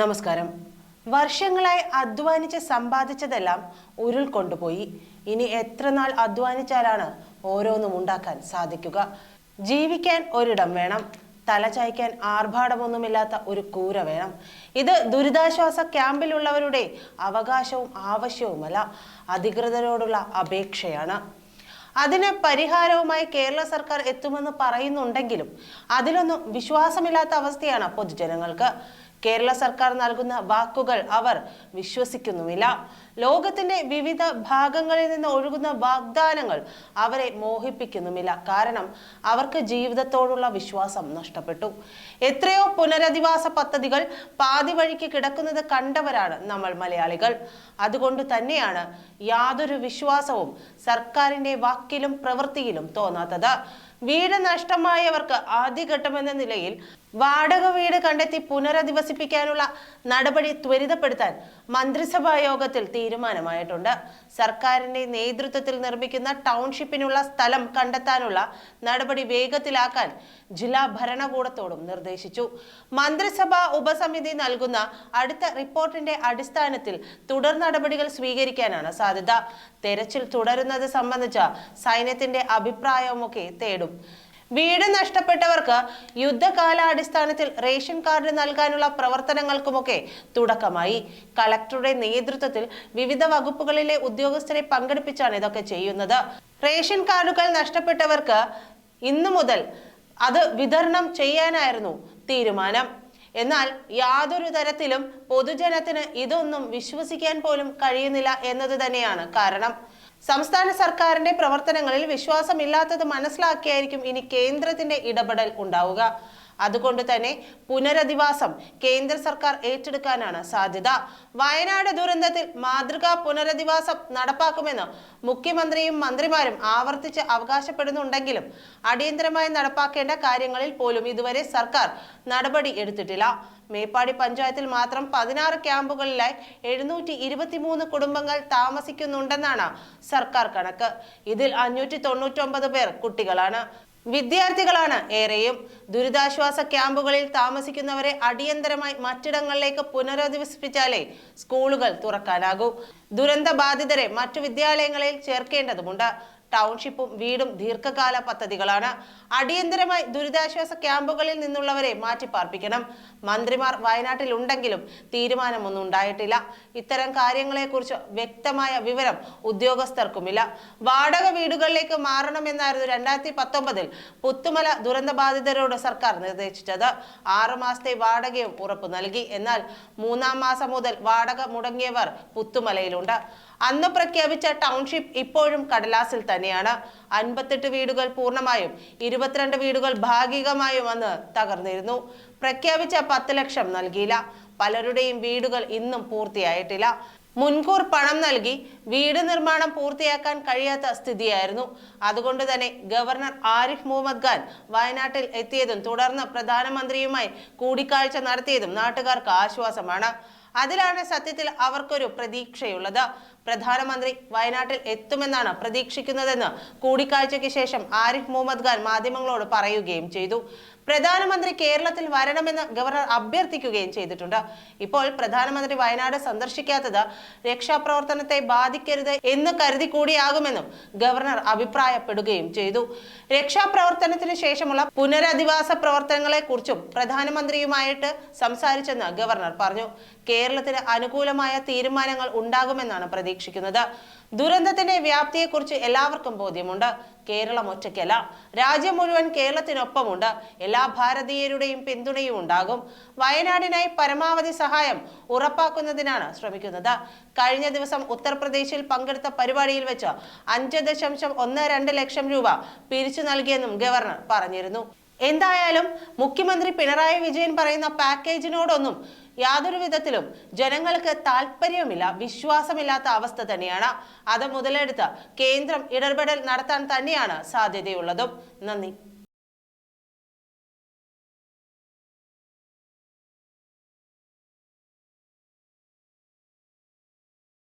നമസ്കാരം. വർഷങ്ങളായി അധ്വാനിച്ച് സമ്പാദിച്ചതെല്ലാം ഉരുൾ കൊണ്ടുപോയി. ഇനി എത്ര നാൾ അധ്വാനിച്ചാലാണ് ഓരോന്നും ഉണ്ടാക്കാൻ സാധിക്കുക? ജീവിക്കാൻ ഒരിടം വേണം. തലചായ്ക്കാൻ ആർഭാടമൊന്നുമില്ലാത്ത ഒരു കൂര വേണം. ഇത് ദുരിതാശ്വാസ ക്യാമ്പിലുള്ളവരുടെ അവകാശവും ആവശ്യവുമല്ല. അധികൃതരോടുള്ള അപേക്ഷയാണ്. അതിന് പരിഹാരവുമായി കേരള സർക്കാർ എത്തുമെന്ന് പറയുന്നുണ്ടെങ്കിലും അതിലൊന്നും വിശ്വാസമില്ലാത്ത അവസ്ഥയാണ് പൊതുജനങ്ങൾക്ക്. കേരള സർക്കാർ നൽകുന്ന വാക്കുകൾ അവർ വിശ്വസിക്കുന്നുമില്ല. ലോകത്തിന്റെ വിവിധ ഭാഗങ്ങളിൽ നിന്ന് ഒഴുകുന്ന വാഗ്ദാനങ്ങൾ അവരെ മോഹിപ്പിക്കുന്നുമില്ല. കാരണം അവർക്ക് ജീവിതത്തോടുള്ള വിശ്വാസം നഷ്ടപ്പെട്ടു. എത്രയോ പുനരധിവാസ പദ്ധതികൾ പാതി വഴിക്ക് കിടക്കുന്നത് കണ്ടവരാണ് നമ്മൾ മലയാളികൾ. അതുകൊണ്ട് തന്നെയാണ് യാതൊരു വിശ്വാസവും സർക്കാരിന്റെ വാക്കിലും പ്രവൃത്തിയിലും തോന്നാത്തത്. വീട് നഷ്ടമായവർക്ക് ആദ്യഘട്ടമെന്ന നിലയിൽ വാടക വീട് കണ്ടെത്തി പുനരധിവസിപ്പിക്കാനുള്ള നടപടി ത്വരിതപ്പെടുത്താൻ മന്ത്രിസഭാ യോഗത്തിൽ തീരുമാനമായിട്ടുണ്ട്. സർക്കാരിന്റെ നേതൃത്വത്തിൽ നിർമ്മിക്കുന്ന ടൗൺഷിപ്പിനുള്ള സ്ഥലം കണ്ടെത്താനുള്ള നടപടി വേഗത്തിലാക്കാൻ ജില്ലാ ഭരണകൂടത്തോടും നിർദ്ദേശിച്ചു. മന്ത്രിസഭാ ഉപസമിതി നൽകുന്ന അടുത്ത റിപ്പോർട്ടിന്റെ അടിസ്ഥാനത്തിൽ തുടർ നടപടികൾ സ്വീകരിക്കാനാണ് സാധ്യത. തെരച്ചിൽ തുടരുന്നത് സംബന്ധിച്ച സൈന്യത്തിന്റെ അഭിപ്രായവുമൊക്കെ തേടും. വീട് നഷ്ടപ്പെട്ടവർക്ക് യുദ്ധകാലാടിസ്ഥാനത്തിൽ റേഷൻ കാർഡ് നൽകാനുള്ള പ്രവർത്തനങ്ങൾക്കുമൊക്കെ തുടക്കമായി. കളക്ടറുടെ നേതൃത്വത്തിൽ വിവിധ വകുപ്പുകളിലെ ഉദ്യോഗസ്ഥരെ പങ്കെടുപ്പിച്ചാണ് ഇതൊക്കെ ചെയ്യുന്നത്. റേഷൻ കാർഡുകൾ നഷ്ടപ്പെട്ടവർക്ക് ഇന്നു മുതൽ അത് വിതരണം ചെയ്യാനായിരുന്നു തീരുമാനം. എന്നാൽ യാതൊരു തരത്തിലും പൊതുജനത്തിന് ഇതൊന്നും വിശ്വസിക്കാൻ പോലും കഴിയുന്നില്ല എന്നത് തന്നെയാണ് കാരണം. സംസ്ഥാന സർക്കാരിന്റെ പ്രവർത്തനങ്ങളിൽ വിശ്വാസമില്ലാത്തത് മനസ്സിലാക്കിയായിരിക്കും ഇനി കേന്ദ്രത്തിന്റെ ഇടപെടൽ ഉണ്ടാവുക. അതുകൊണ്ട് തന്നെ പുനരധിവാസം കേന്ദ്ര സർക്കാർ ഏറ്റെടുക്കാനാണ് സാധ്യത. വയനാട് ദുരന്തത്തിൽ മാതൃകാ പുനരധിവാസം നടപ്പാക്കുമെന്ന് മുഖ്യമന്ത്രിയും മന്ത്രിമാരും ആവർത്തിച്ച് അവകാശപ്പെടുന്നുണ്ടെങ്കിലും അടിയന്തരമായി നടപ്പാക്കേണ്ട കാര്യങ്ങളിൽ പോലും ഇതുവരെ സർക്കാർ നടപടി എടുത്തിട്ടില്ല. മേപ്പാടി പഞ്ചായത്തിൽ മാത്രം പതിനാറ് ക്യാമ്പുകളിലായി എഴുന്നൂറ്റി ഇരുപത്തിമൂന്ന് കുടുംബങ്ങൾ താമസിക്കുന്നുണ്ടെന്നാണ് സർക്കാർ കണക്ക്. ഇതിൽ അഞ്ഞൂറ്റി തൊണ്ണൂറ്റൊമ്പത് പേർ കുട്ടികളാണ്. വിദ്യാർത്ഥികളാണ് ഏറെയും. ദുരിതാശ്വാസ ക്യാമ്പുകളിൽ താമസിക്കുന്നവരെ അടിയന്തരമായി മറ്റിടങ്ങളിലേക്ക് പുനരധിവസിപ്പിച്ചാലേ സ്കൂളുകൾ തുറക്കാനാകൂ. ദുരന്ത ബാധിതരെ മറ്റു വിദ്യാലയങ്ങളിൽ ചേർക്കേണ്ടതുണ്ട് ടൗൺഷിപ്പും വീടും ദീർഘകാല പദ്ധതികളാണ്. അടിയന്തരമായി ദുരിതാശ്വാസ ക്യാമ്പുകളിൽ നിന്നുള്ളവരെ മാറ്റിപ്പാർപ്പിക്കണം. മന്ത്രിമാർ വയനാട്ടിൽ ഉണ്ടെങ്കിലും തീരുമാനമൊന്നും ഉണ്ടായിട്ടില്ല. ഇത്തരം കാര്യങ്ങളെക്കുറിച്ച് വ്യക്തമായ വിവരം ഉദ്യോഗസ്ഥർക്കുമില്ല. വാടക വീടുകളിലേക്ക് മാറണമെന്നായിരുന്നു രണ്ടായിരത്തി പത്തൊമ്പതിൽ പുത്തുമല ദുരന്തബാധിതരോട് സർക്കാർ നിർദ്ദേശിച്ചത്. ആറു മാസത്തെ വാടകയും ഉറപ്പു നൽകി. എന്നാൽ മൂന്നാം മാസം മുതൽ വാടക മുടങ്ങിയവർ പുത്തുമലയിലുണ്ട്. അന്ന് പ്രഖ്യാപിച്ച ടൗൺഷിപ്പ് ഇപ്പോഴും കടലാസിൽ തന്നെയാണ്. അൻപത്തെട്ട് വീടുകൾ പൂർണമായും ഇരുപത്തിരണ്ട് വീടുകൾ ഭാഗികമായും അന്ന് തകർന്നിരുന്നു. പ്രഖ്യാപിച്ച പത്ത് ലക്ഷം നൽകിയില്ല. പലരുടെയും വീടുകൾ ഇന്നും പൂർത്തിയായിട്ടില്ല. മുൻകൂർ പണം നൽകി വീട് നിർമ്മാണം പൂർത്തിയാക്കാൻ കഴിയാത്ത സ്ഥിതിയായിരുന്നു. അതുകൊണ്ട് തന്നെ ഗവർണർ ആരിഫ് മുഹമ്മദ് ഖാൻ വയനാട്ടിൽ എത്തിയതും തുടർന്ന് പ്രധാനമന്ത്രിയുമായി കൂടിക്കാഴ്ച നടത്തിയതും നാട്ടുകാർക്ക് ആശ്വാസമാണ്. അതിലാണ് സത്യത്തിൽ അവർക്കൊരു പ്രതീക്ഷയുള്ളത്. പ്രധാനമന്ത്രി വയനാട്ടിൽ എത്തുമെന്നാണ് പ്രതീക്ഷിക്കുന്നതെന്ന് കൂടിക്കാഴ്ചയ്ക്ക് ശേഷം ആരിഫ് മുഹമ്മദ് ഖാൻ മാധ്യമങ്ങളോട് പറയുകയും ചെയ്തു. പ്രധാനമന്ത്രി കേരളത്തിൽ വരണമെന്ന് ഗവർണർ അഭ്യർത്ഥിക്കുകയും ചെയ്തിട്ടുണ്ട്. ഇപ്പോൾ പ്രധാനമന്ത്രി വയനാട് സന്ദർശിക്കാത്തത് രക്ഷാപ്രവർത്തനത്തെ ബാധിക്കരുത് എന്ന് കരുതി കൂടിയാകുമെന്നും ഗവർണർ അഭിപ്രായപ്പെടുകയും ചെയ്തു. രക്ഷാപ്രവർത്തനത്തിന് ശേഷമുള്ള പുനരധിവാസ പ്രവർത്തനങ്ങളെ കുറിച്ചും പ്രധാനമന്ത്രിയുമായിട്ട് സംസാരിച്ചെന്ന് ഗവർണർ പറഞ്ഞു. കേരളത്തിന് അനുകൂലമായ തീരുമാനങ്ങൾ ഉണ്ടാകുമെന്നാണ് പ്രതീക്ഷിക്കുന്നത്. ദുരന്തത്തിന്റെ വ്യാപ്തിയെക്കുറിച്ച് എല്ലാവർക്കും ബോധ്യമുണ്ട്. കേരളം ഒറ്റയ്ക്കല്ല. രാജ്യം മുഴുവൻ കേരളത്തിനൊപ്പമുണ്ട്. എല്ലാ ഭാരതീയരുടെയും പിന്തുണയും ഉണ്ടാകും. വയനാടിനായി പരമാവധി സഹായം ഉറപ്പാക്കുന്നതിനാണ് ശ്രമിക്കുന്നത്. കഴിഞ്ഞ ദിവസം ഉത്തർപ്രദേശിൽ പങ്കെടുത്ത പരിപാടിയിൽ വെച്ച് അഞ്ച് ദശാംശം ഒന്ന് രണ്ട് ലക്ഷം രൂപ പിരിച്ചു നൽകിയെന്നും ഗവർണർ പറഞ്ഞിരുന്നു. എന്തായാലും മുഖ്യമന്ത്രി പിണറായി വിജയൻ പറയുന്ന പാക്കേജിനോടൊന്നും യാതൊരു വിധത്തിലും ജനങ്ങൾക്ക് താല്പര്യമില്ല വിശ്വാസമില്ലാത്ത അവസ്ഥ തന്നെയാണ്. അത് മുതലെടുത്ത് കേന്ദ്രം ഇടപെടൽ നടത്താൻ തന്നെയാണ് സാധ്യതയുള്ളതും. നന്ദി.